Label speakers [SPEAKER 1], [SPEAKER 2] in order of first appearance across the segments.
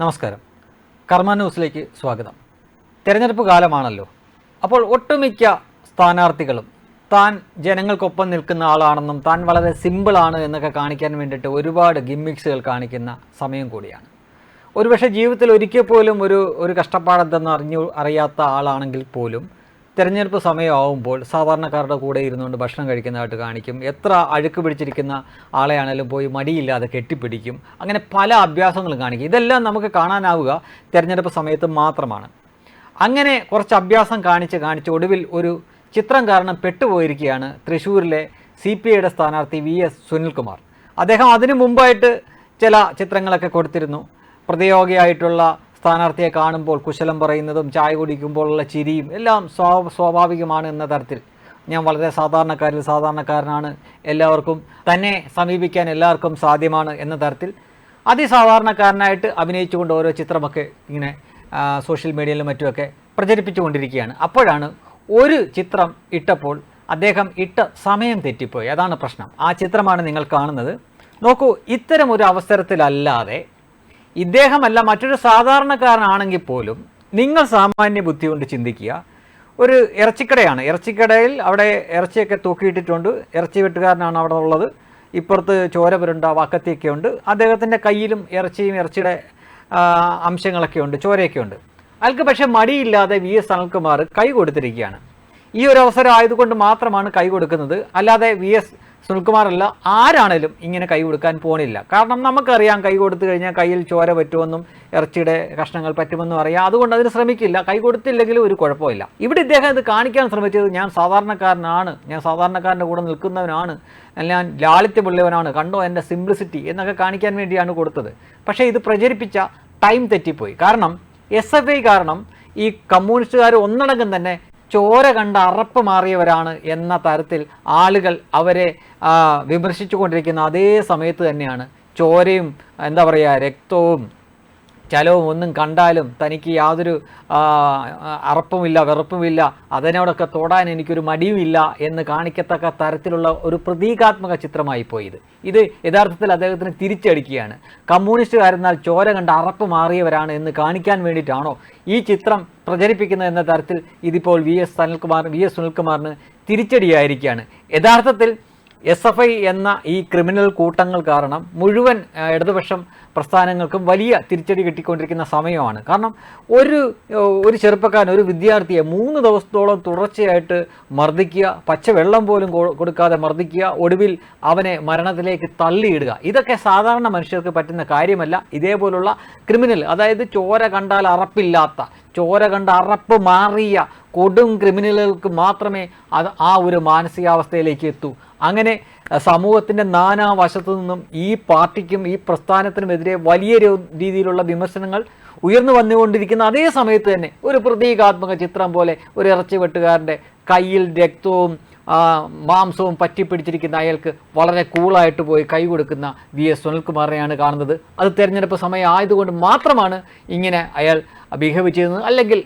[SPEAKER 1] നമസ്കാരം. കർമ്മ ന്യൂസിലേക്ക് സ്വാഗതം. തെരഞ്ഞെടുപ്പ് കാലമാണല്ലോ. അപ്പോൾ ഒട്ടുമിക്ക സ്ഥാനാർത്ഥികളും താൻ ജനങ്ങൾക്കൊപ്പം നിൽക്കുന്ന ആളാണെന്നും താൻ വളരെ സിമ്പിളാണ് എന്നൊക്കെ കാണിക്കാൻ വേണ്ടിയിട്ട് ഒരുപാട് ഗിമ്മിക്സുകൾ കാണിക്കുന്ന സമയം കൂടിയാണ്. ഒരുപക്ഷെ ജീവിതത്തിൽ ഒരിക്കൽ പോലും ഒരു ഒരു കഷ്ടപ്പാടെന്തെന്ന് അറിഞ്ഞു അറിയാത്ത ആളാണെങ്കിൽ പോലും തിരഞ്ഞെടുപ്പ് സമയമാവുമ്പോൾ സാധാരണക്കാരുടെ കൂടെ ഇരുന്നുകൊണ്ട് ഭക്ഷണം കഴിക്കുന്നതായിട്ട് കാണിക്കും. എത്ര അഴുക്ക് പിടിച്ചിരിക്കുന്ന ആളെയാണേലും പോയി മടിയില്ലാതെ കെട്ടിപ്പിടിക്കും. അങ്ങനെ പല അഭ്യാസങ്ങളും കാണിക്കും. ഇതെല്ലാം നമുക്ക് കാണാനാവുക തിരഞ്ഞെടുപ്പ് സമയത്ത് മാത്രമാണ്. അങ്ങനെ കുറച്ച് അഭ്യാസം കാണിച്ച് കാണിച്ച് ഒടുവിൽ ഒരു ചിത്രം കാരണം പെട്ടുപോയിരിക്കുകയാണ് തൃശ്ശൂരിലെ സി പി ഐയുടെ സ്ഥാനാർത്ഥി വി എസ് സുനിൽകുമാർ. അദ്ദേഹം അതിനു മുമ്പായിട്ട് ചില ചിത്രങ്ങളൊക്കെ കൊടുത്തിരുന്നു. പ്രതിയോഗിയായിട്ടുള്ള സ്ഥാനാർത്ഥിയെ കാണുമ്പോൾ കുശലം പറയുന്നതും ചായ കുടിക്കുമ്പോഴുള്ള ചിരിയും എല്ലാം സ്വാ സ്വാഭാവികമാണ് എന്ന തരത്തിൽ. ഞാൻ വളരെ സാധാരണക്കാരിൽ സാധാരണക്കാരനാണ്. എല്ലാവർക്കും തന്നെ സമീപിക്കാൻ എല്ലാവർക്കും സാധ്യമാണ് എന്ന തരത്തിൽ അതിസാധാരണക്കാരനായിട്ട് അഭിനയിച്ചുകൊണ്ട് ഓരോ ചിത്രമൊക്കെ ഇങ്ങനെ സോഷ്യൽ മീഡിയയിലും മറ്റുമൊക്കെ പ്രചരിപ്പിച്ചുകൊണ്ടിരിക്കുകയാണ്. അപ്പോഴാണ് ഒരു ചിത്രം ഇട്ടപ്പോൾ അദ്ദേഹം ഇട്ട സമയം തെറ്റിപ്പോയി. അതാണ് പ്രശ്നം. ആ ചിത്രമാണ് നിങ്ങൾ കാണുന്നത്. നോക്കൂ ഇത്തരം ഒരു അവസരത്തിലല്ലാതെ ഇദ്ദേഹമല്ല മറ്റൊരു സാധാരണക്കാരനാണെങ്കിൽ പോലും നിങ്ങൾ സാമാന്യ ബുദ്ധി കൊണ്ട് ചിന്തിക്കുക. ഒരു ഇറച്ചിക്കടയാണ്. ഇറച്ചിക്കടയിൽ അവിടെ ഇറച്ചിയൊക്കെ തൂക്കിയിട്ടിട്ടുണ്ട്. ഇറച്ചി വെട്ടുകാരനാണ് അവിടെ ഉള്ളത്. ഇപ്പുറത്ത് ചോരപുരുണ്ട വക്കത്തിയൊക്കെ ഉണ്ട്. അദ്ദേഹത്തിന്റെ കയ്യിലും ഇറച്ചിയും ഇറച്ചിയുടെ അംശങ്ങളൊക്കെ ഉണ്ട്. ചോരയൊക്കെ ഉണ്ട്. അയാൾക്ക് പക്ഷേ മടിയില്ലാതെ വി എസ് അനിൽകുമാർ കൈ കൊടുത്തിരിക്കുകയാണ്. ഈ ഒരു അവസരം ആയതുകൊണ്ട് മാത്രമാണ് കൈ കൊടുക്കുന്നത്. അല്ലാതെ വി എസ് സുനിൽകുമാറല്ല ആരാണേലും ഇങ്ങനെ കൈ കൊടുക്കാൻ പോണില്ല. കാരണം നമുക്കറിയാം കൈ കൊടുത്തു കഴിഞ്ഞാൽ കയ്യിൽ ചോര പറ്റുമെന്നും ഇറച്ചിയുടെ കഷ്ണങ്ങൾ പറ്റുമെന്നും അറിയാം. അതുകൊണ്ട് അതിന് ശ്രമിക്കില്ല. കൈ കൊടുത്തില്ലെങ്കിലും ഒരു കുഴപ്പമില്ല. ഇവിടെ ഇദ്ദേഹം ഇത് കാണിക്കാൻ ശ്രമിച്ചത് ഞാൻ സാധാരണക്കാരനാണ്. ഞാൻ സാധാരണക്കാരന്റെ കൂടെ നിൽക്കുന്നവനാണ്. ഞാൻ ലാളിത്യമുള്ളവനാണ്. കണ്ടോ എന്റെ സിംപ്ലിസിറ്റി എന്നൊക്കെ കാണിക്കാൻ വേണ്ടിയാണ് കൊടുത്തത്. പക്ഷേ ഇത് പ്രചരിപ്പിച്ച ടൈം തെറ്റിപ്പോയി. കാരണം എസ് എഫ് ഐ കാരണം ഈ കമ്മ്യൂണിസ്റ്റുകാർ ഒന്നടങ്കം തന്നെ ചോര കണ്ട അറപ്പ് മാറിയവരാണ് എന്ന തരത്തിൽ ആളുകൾ അവരെ വിമർശിച്ചു വിമർശിച്ചുകൊണ്ടിരിക്കുന്ന അതേ സമയത്ത് തന്നെയാണ് ചോരയും എന്താ പറയുക രക്തവും ചലവും ഒന്നും കണ്ടാലും തനിക്ക് യാതൊരു അറപ്പുമില്ല വെറുപ്പുമില്ല. അതിനോടൊക്കെ തൊടാൻ എനിക്കൊരു മടിയുമില്ല എന്ന് കാണിക്കത്തക്ക തരത്തിലുള്ള ഒരു പ്രതീകാത്മക ചിത്രമായി പോയത് ഇത്. യഥാർത്ഥത്തിൽ അദ്ദേഹത്തിന് തിരിച്ചടിക്കുകയാണ്. കമ്മ്യൂണിസ്റ്റുകാരെന്നാൽ ചോര കണ്ട് അറപ്പ് മാറിയവരാണ് എന്ന് കാണിക്കാൻ വേണ്ടിയിട്ടാണോ ഈ ചിത്രം പ്രചരിപ്പിക്കുന്നത് എന്ന തരത്തിൽ ഇതിപ്പോൾ V S Sanilkumar V S സുനിൽകുമാറിന് തിരിച്ചടിയായിരിക്കുകയാണ്. യഥാർത്ഥത്തിൽ എസ് എഫ് ഐ എന്ന ഈ ക്രിമിനൽ കൂട്ടങ്ങൾ കാരണം മുഴുവൻ ഇടതുപക്ഷം പ്രസ്ഥാനങ്ങൾക്കും വലിയ തിരിച്ചടി കിട്ടിക്കൊണ്ടിരിക്കുന്ന സമയമാണ്. കാരണം ഒരു ഒരു ചെറുപ്പക്കാരൻ ഒരു വിദ്യാർത്ഥിയെ മൂന്ന് ദിവസത്തോളം തുടർച്ചയായിട്ട് മർദ്ദിക്കുക പച്ചവെള്ളം പോലും കൊടുക്കാതെ മർദ്ദിക്കുക ഒടുവിൽ അവനെ മരണത്തിലേക്ക് തള്ളിയിടുക. ഇതൊക്കെ സാധാരണ മനുഷ്യർക്ക് പറ്റുന്ന കാര്യമല്ല. ഇതേപോലുള്ള ക്രിമിനൽ അതായത് ചോര കണ്ടാൽ അറപ്പില്ലാത്ത ചോര കണ്ട് അറപ്പ് മാറിയ കൊടും ക്രിമിനലുകൾക്ക് മാത്രമേ അത് ആ ഒരു മാനസികാവസ്ഥയിലേക്ക് എത്തൂ. അങ്ങനെ സമൂഹത്തിന്റെ സമൂഹത്തിന്റെ നാനാവശത്തു നിന്നും ഈ പാർട്ടിക്കും ഈ പ്രസ്ഥാനത്തിനുമെതിരെ വലിയ രീതിയിലുള്ള വിമർശനങ്ങൾ ഉയർന്നു വന്നുകൊണ്ടിരിക്കുന്ന അതേ സമയത്ത് തന്നെ ഒരു പ്രതീകാത്മക ചിത്രം പോലെ ഒരു ഇറച്ചി വെട്ടുകാരന്റെ കയ്യിൽ രക്തവും മാംസവും പറ്റിപ്പിടിച്ചിരിക്കുന്ന അയാൾക്ക് വളരെ കൂളായിട്ട് പോയി കൈ കൊടുക്കുന്ന വി എസ് സുനിൽകുമാറിനെയാണ് കാണുന്നത്. അത് തിരഞ്ഞെടുപ്പ് സമയം ആയതുകൊണ്ട് മാത്രമാണ് ഇങ്ങനെ അയാൾ ബിഹേവ് ചെയ്യുന്നത് അല്ലെങ്കിൽ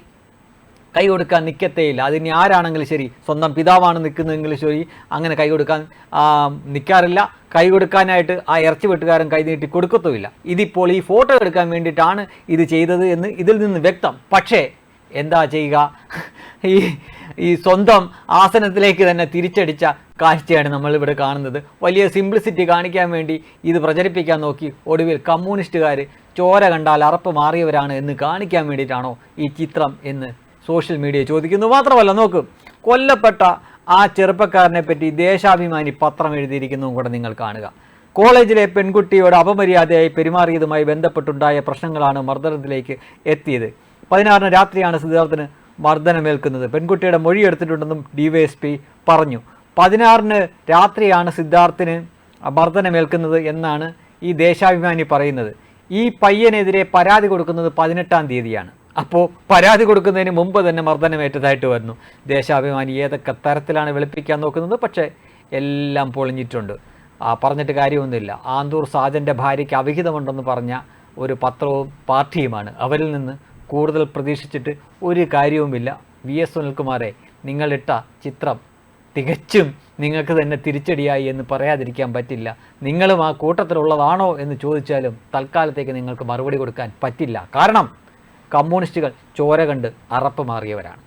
[SPEAKER 1] കൈ കൊടുക്കാൻ നിൽക്കത്തേയില്ല അതിന് ആരാണെങ്കിലും ശരി സ്വന്തം പിതാവാണ് നിൽക്കുന്നതെങ്കിലും ശരി അങ്ങനെ കൈ കൊടുക്കാൻ നിൽക്കാറില്ല കൈ കൊടുക്കാനായിട്ട് ആ ഇറച്ചി വെട്ടുകാരൻ കൈ നീട്ടി കൊടുക്കത്തുമില്ല. ഇതിപ്പോൾ ഈ ഫോട്ടോ എടുക്കാൻ വേണ്ടിയിട്ടാണ് ഇത് ചെയ്തത് എന്ന് ഇതിൽ നിന്ന് വ്യക്തം. പക്ഷേ എന്താ ചെയ്യുക? ഈ ഈ സ്വന്തം ആസനത്തിലേക്ക് തന്നെ തിരിച്ചടിച്ച കാഴ്ചയാണ് നമ്മളിവിടെ കാണുന്നത്. വലിയ സിംപ്ലിസിറ്റി കാണിക്കാൻ വേണ്ടി ഇത് പ്രചരിപ്പിക്കാൻ നോക്കി ഒടുവിൽ കമ്മ്യൂണിസ്റ്റുകാർ ചോര കണ്ടാൽ അറപ്പ് മാറിയവരാണ് എന്ന് കാണിക്കാൻ വേണ്ടിയിട്ടാണോ ഈ ചിത്രം എന്ന് സോഷ്യൽ മീഡിയ ചോദിക്കുന്നു. മാത്രമല്ല നോക്ക് കൊല്ലപ്പെട്ട ആ ചെറുപ്പക്കാരനെ പറ്റി ദേശാഭിമാനി പത്രം എഴുതിയിരിക്കുന്നു കൂടെ നിങ്ങൾ കാണുക. കോളേജിലെ പെൺകുട്ടിയോട് അപമര്യാദയായി പെരുമാറിയതുമായി ബന്ധപ്പെട്ടുണ്ടായ പ്രശ്നങ്ങളാണ് മർദ്ദനത്തിലേക്ക് എത്തിയത്. പതിനാറിന് രാത്രിയാണ് സിദ്ധാർത്ഥന് മർദ്ദനമേൽക്കുന്നത്. പെൺകുട്ടിയുടെ മൊഴിയെടുത്തിട്ടുണ്ടെന്നും ഡിവൈഎസ്പി പറഞ്ഞു. പതിനാറിന് രാത്രിയാണ് സിദ്ധാർത്ഥിന് മർദ്ദനമേൽക്കുന്നത് എന്നാണ് ഈ ദേശാഭിമാനി പറയുന്നത്. ഈ പയ്യനെതിരെ പരാതി കൊടുക്കുന്നത് പതിനെട്ടാം തീയതിയാണ്. അപ്പോൾ പരാതി കൊടുക്കുന്നതിന് മുമ്പ് തന്നെ മർദ്ദനമേറ്റതായിട്ട് വരുന്നു. ദേശാഭിമാനി ഏതൊക്കെ തരത്തിലാണ് വെളുപ്പിക്കാൻ നോക്കുന്നത്? പക്ഷേ എല്ലാം പൊളിഞ്ഞിട്ടുണ്ട്. പറഞ്ഞിട്ട് കാര്യമൊന്നുമില്ല. ആന്തൂർ സാജന്റെ ഭാര്യയ്ക്ക് അവിഹിതമുണ്ടെന്ന് പറഞ്ഞ ഒരു പത്രവും പാർട്ടിയുമാണ്. അവരിൽ നിന്ന് കൂടുതൽ പ്രതീക്ഷിച്ചിട്ട് ഒരു കാര്യവുമില്ല. വി എസ് സുനിൽകുമാറെ നിങ്ങളിട്ട ചിത്രം തികച്ചും നിങ്ങൾക്ക് തന്നെ തിരിച്ചടിയായി എന്ന് പറയാതിരിക്കാൻ പറ്റില്ല. നിങ്ങളും ആ കൂട്ടത്തിലുള്ളതാണോ എന്ന് ചോദിച്ചാലും തൽക്കാലത്തേക്ക് നിങ്ങൾക്ക് മറുപടി കൊടുക്കാൻ പറ്റില്ല. കാരണം കമ്മ്യൂണിസ്റ്റുകൾ ചോര കണ്ട് അറപ്പ് മാറിയവരാണ്.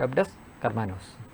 [SPEAKER 1] Web desk കർമാനോസ്